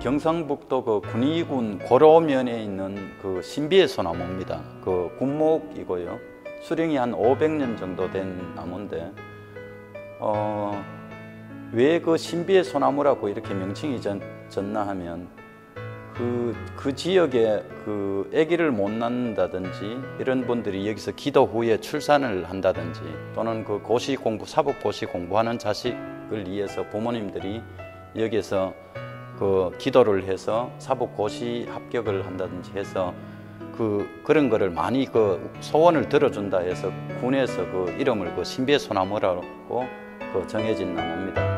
경상북도 그 군위군 고로면에 있는 그 신비의 소나무입니다. 그 군목이고요. 수령이 한 500년 정도 된 나무인데 어, 왜 그 신비의 소나무라고 이렇게 명칭이 졌, 졌나 하면 그, 그 지역에 그 아기를 못 낳는다든지 이런 분들이 여기서 기도 후에 출산을 한다든지 또는 그 고시 공부, 사법 고시 공부하는 자식을 위해서 부모님들이 여기서 그 기도를 해서 사법 고시 합격을 한다든지 해서 그 그런 거를 많이 그 소원을 들어준다 해서 군에서 그 이름을 그 신비의 소나무라고 그 정해진 나무입니다.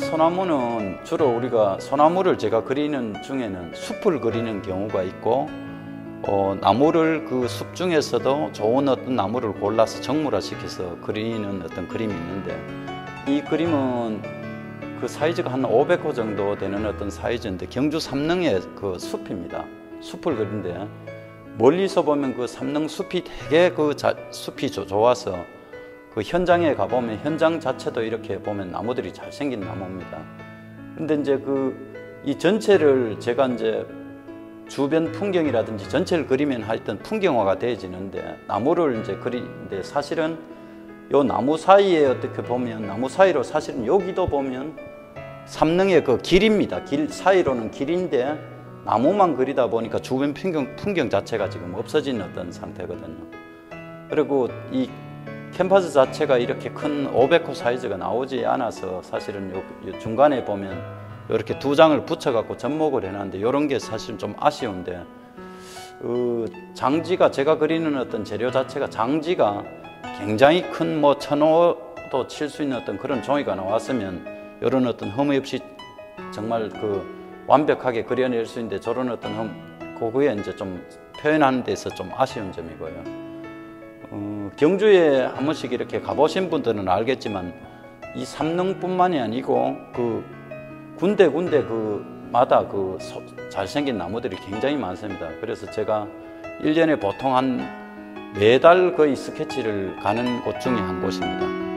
소나무는 주로 우리가 소나무를 제가 그리는 중에는 숲을 그리는 경우가 있고 어, 나무를 그 숲 중에서도 좋은 어떤 나무를 골라서 정물화 시켜서 그리는 어떤 그림이 있는데 이 그림은 그 사이즈가 한 500호 정도 되는 어떤 사이즈인데 경주 삼릉의 그 숲입니다. 숲을 그리는데 멀리서 보면 그 삼릉 숲이 되게 그 자, 숲이 조- 좋아서 그 현장에 가보면 현장 자체도 이렇게 보면 나무들이 잘생긴 나무입니다. 근데 이제 그 이 전체를 제가 이제 주변 풍경이라든지 전체를 그리면 하여튼 풍경화가 되어지는데 나무를 이제 그리는데 사실은 요 나무 사이에 어떻게 보면 나무 사이로 사실은 여기도 보면 삼릉의 그 길입니다. 길 사이로는 길인데 나무만 그리다 보니까 주변 풍경, 풍경 자체가 지금 없어진 어떤 상태거든요. 그리고 이 캠퍼스 자체가 이렇게 큰 500호 사이즈가 나오지 않아서 사실은 요, 요 중간에 보면 이렇게 두 장을 붙여갖고 접목을 해놨는데 이런 게 사실 좀 아쉬운데 어, 장지가 제가 그리는 어떤 재료 자체가 장지가 굉장히 큰 뭐 천호도 칠 수 있는 어떤 그런 종이가 나왔으면 이런 어떤 흠 없이 정말 그 완벽하게 그려낼 수 있는데 저런 어떤 흠 그거에 이제 좀 표현하는 데서 좀 아쉬운 점이고요. 어, 경주에 한 번씩 이렇게 가보신 분들은 알겠지만 이 삼릉뿐만이 아니고 그 군데 군데 그 마다 그 소- 잘생긴 나무들이 굉장히 많습니다. 그래서 제가 일년에 보통 한 매달 거의 스케치를 가는 곳 중에 한 곳입니다.